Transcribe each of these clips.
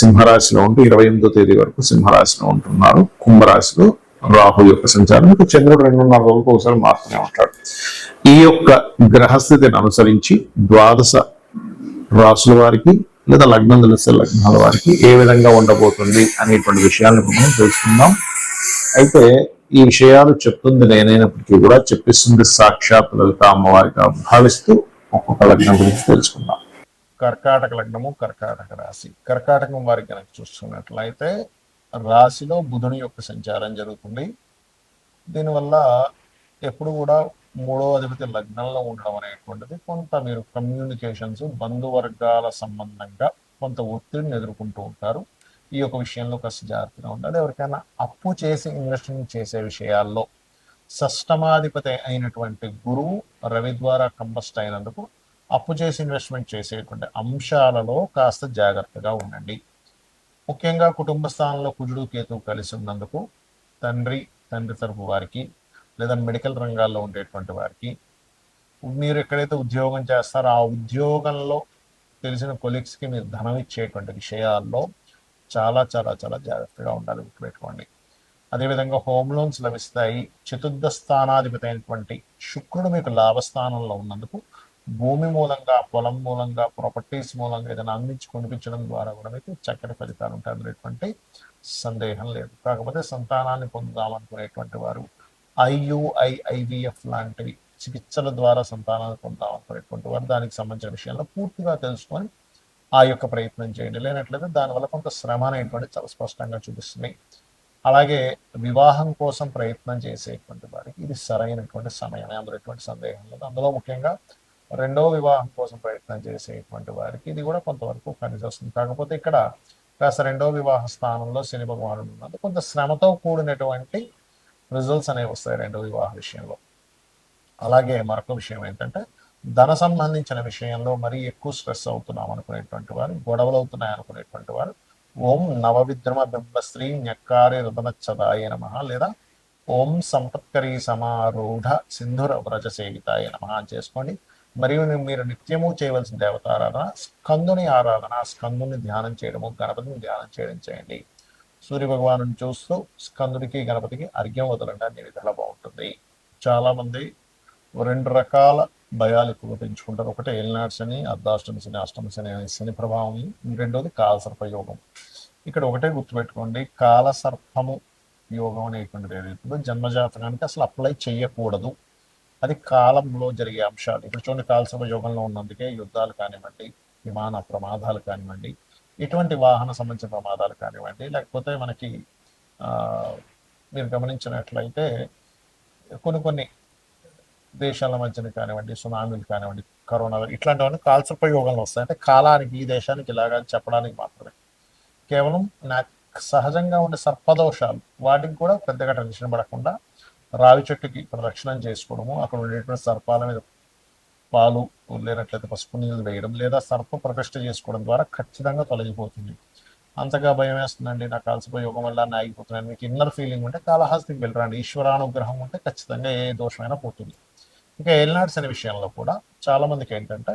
సింహరాశిలో ఉంటూ ఇరవై ఎనిమిదో తేదీ వరకు సింహరాశిలో ఉంటున్నారు. కుంభరాశిలో రాహు యొక్క సంచారం. ఇక చంద్రుడు రెండున్నర రోజులకు ఒకసారి మారుతూనే ఉంటాడు. ఈ యొక్క గ్రహస్థితిని అనుసరించి ద్వాదశ రాసుల వారికి లేదా లగ్నం తెలిస్తే లగ్నాల వారికి ఏ విధంగా ఉండబోతుంది అనేటువంటి విషయాలను మనం తెలుసుకుందాం. అయితే ఈ విషయాలు చెప్తుంది నేనైనప్పటికీ కూడా చెప్పిస్తుంది సాక్షాత్ లలిత అమ్మవారిగా భావిస్తూ ఒక్కొక్క లగ్నం గురించి తెలుసుకుందాం. కర్కాటక లగ్నము కర్కాటక రాశి. కర్కాటకం వారికి కనుక చూస్తున్నట్లయితే రాశిలో బుధుని యొక్క సంచారం జరుగుతుంది. దీనివల్ల ఎప్పుడు కూడా మూడో అధిపతి లగ్నంలో ఉండడం అనేటువంటిది కొంత మీరు కమ్యూనికేషన్స్ బంధువర్గాల సంబంధంగా కొంత ఒత్తిడిని ఎదుర్కొంటూ ఉంటారు. ఈ యొక్క విషయంలో కాస్త జాగ్రత్తగా ఉండాలి. ఎవరికైనా అప్పు చేసి ఇన్వెస్ట్మెంట్ చేసే విషయాల్లో సష్టమాధిపతి అయినటువంటి గురువు రవి ద్వారా కంబస్ట్ అయినందుకు అప్పు చేసి ఇన్వెస్ట్మెంట్ చేసేటువంటి అంశాలలో కాస్త జాగ్రత్తగా ఉండండి. ముఖ్యంగా కుటుంబ స్థానంలో కుజుడు కేతువు కలిసి ఉన్నందుకు తండ్రి తండ్రి తరపు వారికి లేదా మెడికల్ రంగాల్లో ఉండేటువంటి వారికి మీరు ఎక్కడైతే ఉద్యోగం చేస్తారో ఆ ఉద్యోగంలో తెలిసిన కొలీగ్స్కి మీరు ధనం ఇచ్చేటువంటి విషయాల్లో చాలా చాలా చాలా జాగ్రత్తగా ఉండాలి గుర్తుపెట్టుకోండి. అదేవిధంగా హోమ్ లోన్స్ లభిస్తాయి. చతుర్థ స్థానాధిపతి అయినటువంటి శుక్రుడు మీకు లాభస్థానంలో ఉన్నందుకు భూమి మూలంగా పొలం మూలంగా ప్రాపర్టీస్ మూలంగా ఏదైనా అందించి కొనిపించడం ద్వారా కూడా మీకు చక్కటి ఫలితాలు ఉంటాయి అనేటువంటి సందేహం లేదు. కాకపోతే సంతానాన్ని పొందుదామనుకునేటువంటి వారు ఐయుఐ ఐవిఎఫ్ లాంటివి చికిత్సల ద్వారా సంతానాన్ని పొందామనుకునేటువంటి వారు దానికి సంబంధించిన విషయంలో పూర్తిగా తెలుసుకొని ఆ యొక్క ప్రయత్నం చేయండి. లేనట్లయితే దానివల్ల కొంత శ్రమ అనేటువంటి చాలా స్పష్టంగా చూపిస్తుంది. అలాగే వివాహం కోసం ప్రయత్నం చేసేటువంటి వారికి ఇది సరైనటువంటి సమయమే అందులో ఎటువంటి సందేహం లేదు. అందులో ముఖ్యంగా రెండవ వివాహం కోసం ప్రయత్నం చేసేటువంటి వారికి ఇది కూడా కొంతవరకు కలిసి వస్తుంది కాకపోతే ఇక్కడ కాస్త రెండవ వివాహ స్థానంలో శని భగవానుడు ఉన్నది కొంత శ్రమతో కూడినటువంటి రిజల్ట్స్ అనేవి వస్తాయి రెండో వివాహ విషయంలో. అలాగే మరొక విషయం ఏంటంటే ధన సంబంధించిన విషయంలో మరీ ఎక్కువ స్ట్రెస్ అవుతున్నాం అనుకునేటువంటి వారు గొడవలు అవుతున్నాయి అనుకునేటువంటి వారు ఓం నవవిద్రమ బింబశ్రీ ఞక్కారి రతనచ్చదాయ నమ లేదా ఓం సంపత్కరీ సమారూఢ సింధుర వ్రజ సేవితాయ నమ అని చేసుకోండి. మరియు మీరు నిత్యము చేయవలసిన దేవతారాధన స్కందుని ఆరాధన స్కందుని ధ్యానం చేయడము గణపతిని ధ్యానం చేయడం చేయండి. సూర్య భగవాను చూస్తూ స్కందుడికి గణపతికి అర్ఘ్యం వదలండి. అన్ని విధాలా బాగుంటుంది. చాలా మంది రెండు రకాల భయాలు ఎక్కువ పెంచుకుంటారు. ఒకటి ఏలినాడు శని అర్ధాష్టమి శని అష్టమి శని అనే శని ప్రభావం. రెండోది కాలసర్ప యోగం. ఇక్కడ ఒకటే గుర్తుపెట్టుకోండి. కాలసర్పము యోగం అనేటువంటిది ఏదైతుందో జన్మజాతకానికి అసలు అప్లై చేయకూడదు. అది కాలంలో జరిగే అంశాలు. ఇప్పుడు చూడండి కాలసర్ప యోగంలో ఉన్నందుకే యుద్ధాలు కానివ్వండి విమాన ప్రమాదాలు కానివ్వండి ఇటువంటి వాహన సంబంధించిన ప్రమాదాలు కానివ్వండి లేకపోతే మనకి మీరు గమనించినట్లయితే కొన్ని కొన్ని దేశాల మధ్యన కానివ్వండి సునామీలు కానివ్వండి కరోనా ఇట్లాంటివన్నీ కాల్సర్ప యోగంలో వస్తాయి. అంటే కాలానికి ఈ దేశానికి ఇలాగా చెప్పడానికి మాత్రమే. కేవలం నాకు సహజంగా ఉండే సర్పదోషాలు వాటికి కూడా పెద్దగా టెన్షన్ పడకుండా రావి చెట్టుకి ప్రదక్షిణం చేసుకోవడము అక్కడ ఉండేటువంటి సర్పాల మీద పాలు లేనట్లయితే పసుపు నీళ్ళు వేయడం లేదా సర్ప ప్రతిష్ట చేసుకోవడం ద్వారా ఖచ్చితంగా తొలగిపోతుంది. అంతగా భయం వేస్తుందండి. నాకు కాల్సిపోయి యోగం వల్ల నా ఆగిపోతున్నాను మీకు ఇన్నర్ ఫీలింగ్ ఉంటే కాళహస్తికి వెళ్ళరండి. ఈశ్వరానుగ్రహం ఉంటే ఖచ్చితంగా ఏ దోషమైనా పోతుంది. ఇంకా ఎల్నాడ్స్ అనే విషయంలో కూడా చాలామందికి ఏంటంటే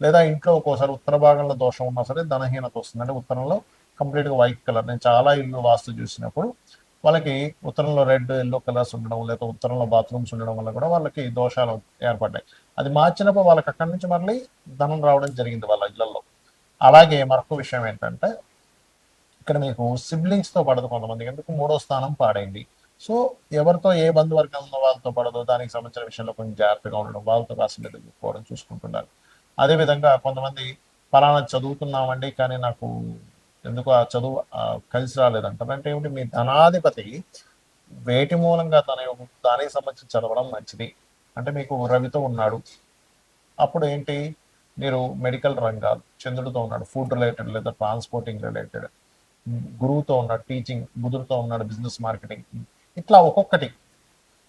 లేదా ఇంట్లో ఒక్కోసారి ఉత్తర భాగంలో దోషం ఉన్నా సరే ధనహీనత వస్తుంది అంటే ఉత్తరంలో. కంప్లీట్గా వైట్ కలర్ నేను చాలా ఇల్లు వాస్తు చూసినప్పుడు వాళ్ళకి ఉత్తరంలో రెడ్ ఎల్లో కలర్స్ ఉండడం లేదా ఉత్తరంలో బాత్రూమ్స్ ఉండడం వల్ల కూడా వాళ్ళకి దోషాలు ఏర్పడ్డాయి. అది మార్చినప్పుడు వాళ్ళకి అక్కడి నుంచి మళ్ళీ ధనం రావడం జరిగింది వాళ్ళ ఇళ్ళలో. అలాగే మరొక విషయం ఏంటంటే ఇక్కడ మీకు సిబ్లింగ్స్తో పడదు కొంతమంది. ఎందుకు? మూడో స్థానం పాడైంది. సో ఎవరితో ఏ బంధువర్గం ఉన్న వాళ్ళతో పడదో? దానికి సంబంధించిన విషయంలో కొంచెం జాగ్రత్తగా ఉండడం వాళ్ళతో కాసిన పోవడం చూసుకుంటున్నారు. అదేవిధంగా కొంతమంది ఫలానా చదువుతున్నామండి కానీ నాకు ఎందుకు ఆ చదువు కలిసి రాలేదంటారు అంటే ఏమిటి మీ ధనాధిపతి వేటి మూలంగా తన యొక్క దానికి సంబంధించి చదవడం మంచిది. అంటే మీకు రవితో ఉన్నాడు. అప్పుడు ఏంటి మీరు మెడికల్ రంగాలు చంద్రుడితో ఉన్నాడు ఫుడ్ రిలేటెడ్ లేదా ట్రాన్స్పోర్టింగ్ రిలేటెడ్. గురువుతో ఉన్నాడు టీచింగ్ బుధుడితో ఉన్నాడు బిజినెస్ మార్కెటింగ్. ఇట్లా ఒక్కొక్కటి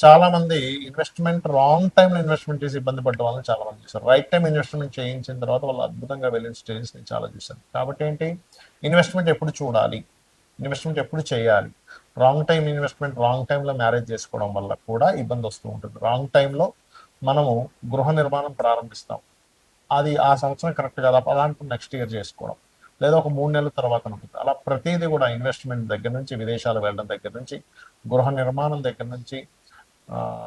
చాలా మంది ఇన్వెస్ట్మెంట్ రాంగ్ టైంలో ఇన్వెస్ట్మెంట్ చేసి ఇబ్బంది పడ్డ వాళ్ళని చాలా మంది చూసారు రైట్ టైం ఇన్వెస్ట్మెంట్ చేయించిన తర్వాత వాళ్ళు అద్భుతంగా వెళ్ళిన స్టేజెస్ నేను చాలా చూశాను కాబట్టి ఏంటి? ఇన్వెస్ట్మెంట్ ఎప్పుడు చూడాలి? ఇన్వెస్ట్మెంట్ ఎప్పుడు చేయాలి? రాంగ్ టైం ఇన్వెస్ట్మెంట్ రాంగ్ టైంలో మ్యారేజ్ చేసుకోవడం వల్ల కూడా ఇబ్బంది వస్తూ ఉంటుంది. రాంగ్ టైంలో మనము గృహ నిర్మాణం ప్రారంభిస్తాం. అది ఆ సంవత్సరం కరెక్ట్ కదా. అలాంటి నెక్స్ట్ ఇయర్ చేసుకోవడం. లేదా ఒక మూడు నెలల తర్వాత ఉంటుంది అలా ప్రతిదీ కూడా ఇన్వెస్ట్మెంట్ దగ్గర నుంచి విదేశాలు వెళ్ళడం దగ్గర నుంచి గృహ నిర్మాణం దగ్గర నుంచి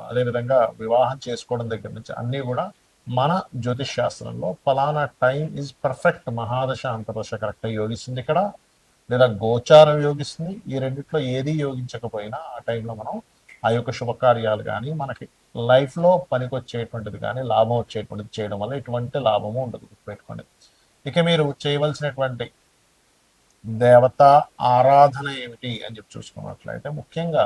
అదేవిధంగా వివాహం చేసుకోవడం దగ్గర నుంచి అన్నీ కూడా మన జ్యోతిష్ శాస్త్రంలో ఫలానా టైం ఈజ్ పర్ఫెక్ట్ మహాదశ అంతర్దశ కరెక్ట్గా యోగిస్తుంది ఇక్కడ. లేదా గోచారం యోగిస్తుంది. ఈ రెండిట్లో ఏది యోగించకపోయినా ఆ టైంలో మనం ఆ యొక్క శుభకార్యాలు కానీ మనకి లైఫ్లో పనికొచ్చేటువంటిది కానీ లాభం వచ్చేటువంటిది చేయడం వల్ల ఎటువంటి లాభము ఉండదు గుర్తుపెట్టుకోండి. ఇక మీరు చేయవలసినటువంటి దేవత ఆరాధన ఏమిటి అని చెప్పి చూసుకున్నట్లయితే ముఖ్యంగా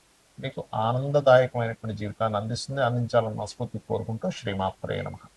మీకు ఆనందదాయకమైనటువంటి జీవితాన్ని అందిస్తుంది. అందించాలని మనస్ఫూర్తి కోరుకుంటూ శ్రీమాత్రే నమః.